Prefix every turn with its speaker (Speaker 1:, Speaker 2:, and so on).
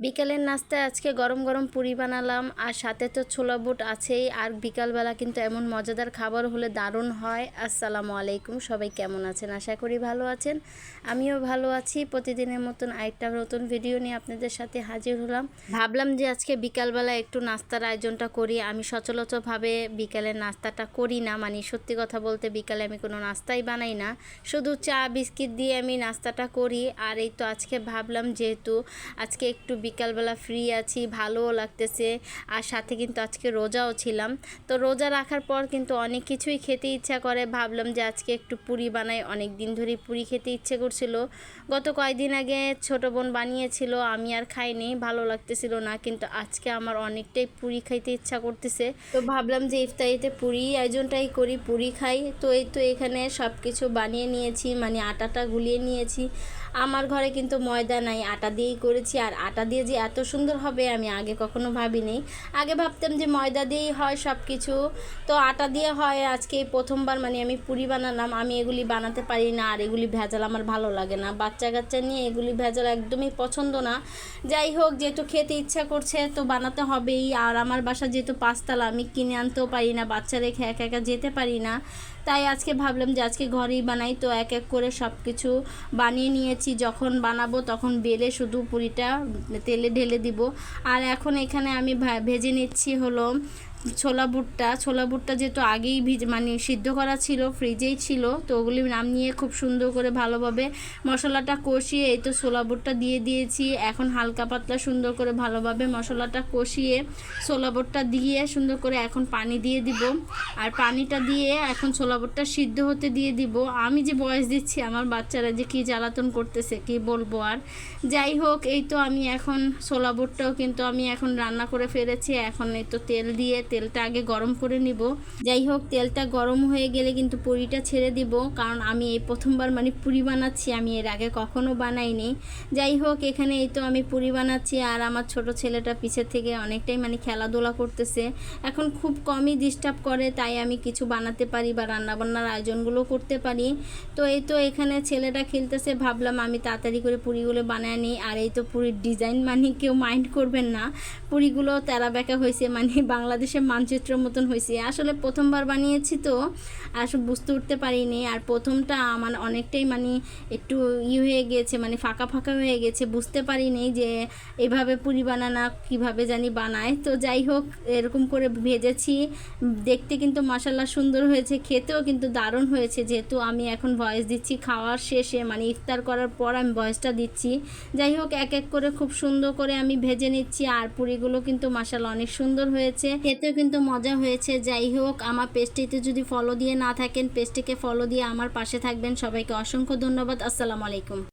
Speaker 1: বিকালের নাস্তায় আজকে গরম গরম পুরি বানালাম, আর সাথে তো ছোলা বুট আছেই, আর বিকালবেলা কিন্তু এমন মজাদার খাবার হলে দারুণ হয়। আসসালামু আলাইকুম, সবাই কেমন আছেন? আশা করি ভালো আছেন। আমিও ভালো আছি। প্রতিদিনের মতন আরেকটা নতুন ভিডিও নিয়ে আপনাদের সাথে হাজির হলাম। ভাবলাম যে আজকে বিকালবেলা একটু নাস্তার আয়োজনটা করি। আমি সচরাচরভাবে বিকালের নাস্তাটা করি না মানে সত্যি কথা বলতে বিকালে আমি কোনো নাস্তাই বানাই না। শুধু চা, বিস্কিট দিয়ে আমি নাস্তাটা করি। আর এই তো আজকে ভাবলাম যেহেতু আজকে একটু বিকালবেলা ফ্রি আছি, ভালোও লাগতেছে। আর সাথে কিন্তু আজকে রোজাও ছিলাম। তো রোজা রাখার পর কিন্তু অনেক কিছুই খেতে ইচ্ছা করে। ভাবলাম যে আজকে একটু পুরি বানাই। অনেক দিন ধরেই পুরি খেতে ইচ্ছে করছিল। গত কয়েকদিন আগে ছোট বোন বানিয়েছিল, আমি আর খাইনি, ভালো লাগতেছিল না। কিন্তু আজকে আমার অনেকটাই পুরি খাইতে ইচ্ছা করতেছে। তো ভাবলাম যে ইফতারিতে পুরি আয়োজনটাই করি, পুরি খাই। তো এই তো এখানে সব কিছু বানিয়ে নিয়েছি মানে আটাটা গুলিয়ে নিয়েছি। আমার ঘরে কিন্তু ময়দা নাই, আটা দিয়েই করেছি। আর আটা দিয়ে যে এত সুন্দর হবে আমি আগে কখনো ভাবিনি। আগে ভাবতাম যে ময়দা দিয়েই হয় সব কিছু তো আটা দিয়ে হয় আজকে প্রথমবার মানে আমি পুরি বানালাম। আমি এগুলি বানাতে পারি না আর এগুলি ভেজাল আমার ভালো লাগে না। বাচ্চা কাচ্চা নিয়ে এগুলি ভেজাল একদমই পছন্দ না। যাই হোক, যেহেতু খেতে ইচ্ছা করছে তো বানাতে হবেই। আর আমার বাসা যেহেতু পাঁচতলা, আমি কিনে আনতেও পারি না, বাচ্চা রেখে একা একা যেতে পারি না। তাই আজকে ভাবলাম যে আজকে ঘরেই বানাই। তো এক এক করে সব কিছু বানিয়ে নিয়েছি। যখন বানাবো তখন বেলে শুধু পুরিটা তেলে ঢেলে দিব। আর এখন এখানে আমি ভেজে নিচ্ছি হলো ছোলা বুটটা ছোলা বুটটা যেহেতু আগেই ভিজ মানে সিদ্ধ করা ছিল, ফ্রিজেই ছিল, তো ওগুলি নাম নিয়ে খুব সুন্দর করে ভালোভাবে মশলাটা কষিয়ে, এই তো ছোলা বুটটা দিয়ে দিয়েছি। এখন হালকা পাতলা সুন্দর করে ভালোভাবে মশলাটা কষিয়ে, ছোলা বুটটা দিয়ে সুন্দর করে এখন পানি দিয়ে দিব। আর পানিটা দিয়ে এখন ছোলা বুটটা সিদ্ধ হতে দিয়ে দিব। আমি যে বয়স দিচ্ছি, আমার বাচ্চারা যে কী জ্বালাতন করতেছে, কি বলব আর? যাই হোক, এই তো আমি এখন ছোলা বুটটাও কিন্তু আমি এখন রান্না করে ফেলেছি। এখন এই তো তেল দিয়ে তেলটা আগে গরম করে নিব। যাই হোক, তেলটা গরম হয়ে গেলে কিন্তু পুরিটা ছেড়ে দিব। কারণ আমি এই প্রথমবার মানে পুরি বানাচ্ছি, আমি এর আগে কখনো বানাইনি। যাই হোক, এখানে এই তো আমি পুরি বানাচ্ছি, আর আমার ছোট ছেলেটা পিছের থেকে অনেকটাই মানে খেলাধুলা করতেছে। এখন খুব কমই ডিস্টার্ব করে, তাই আমি কিছু বানাতে পারি বা রান্নাবান্নার আয়োজনগুলো করতে পারি। তো এই তো এখানে ছেলেটা খেলতেছে, ভাবলাম আমি তাড়াতাড়ি করে পুরিগুলো বানায় নিই। আর এই তো পুরীর ডিজাইন মানে কেউ মাইন্ড করবেন না। পুরিগুলো তেরা বেঁকা হয়েছে মানে বাংলাদেশের মানচিত্র মতন হয়েছে। আসলে প্রথমবার বানিয়েছি তো আসলে বুঝতে উঠতে পারিনি। আর প্রথমটা আমার অনেকটাই মানে একটু ই হয়ে গিয়েছে মানে ফাঁকা ফাঁকা হয়ে গেছে, বুঝতে পারিনি যে এভাবে পুরি বানানা কীভাবে জানি বানায়। তো যাই হোক, এরকম করে ভেজেছি। দেখতে কিন্তু মশালা সুন্দর হয়েছে, খেতেও কিন্তু দারুণ হয়েছে। যেহেতু আমি এখন ভয়েস দিচ্ছি খাওয়ার শেষে মানে ইফতার করার পর আমি ভয়েসটা দিচ্ছি। যাই হোক, এক এক করে খুব সুন্দর করে আমি ভেজে নিচ্ছি। আর পুরিগুলো কিন্তু মশালা অনেক সুন্দর হয়েছে। খেতেও কিন্তু মজা হয়েছে। যাই হোক, আমার পেজটিতে যদি ফলো দিয়ে না থাকেন পেজটিকে ফলো দিয়ে আমার পাশে থাকবেন। সবাইকে অসংখ্য ধন্যবাদ। আসসালামু আলাইকুম।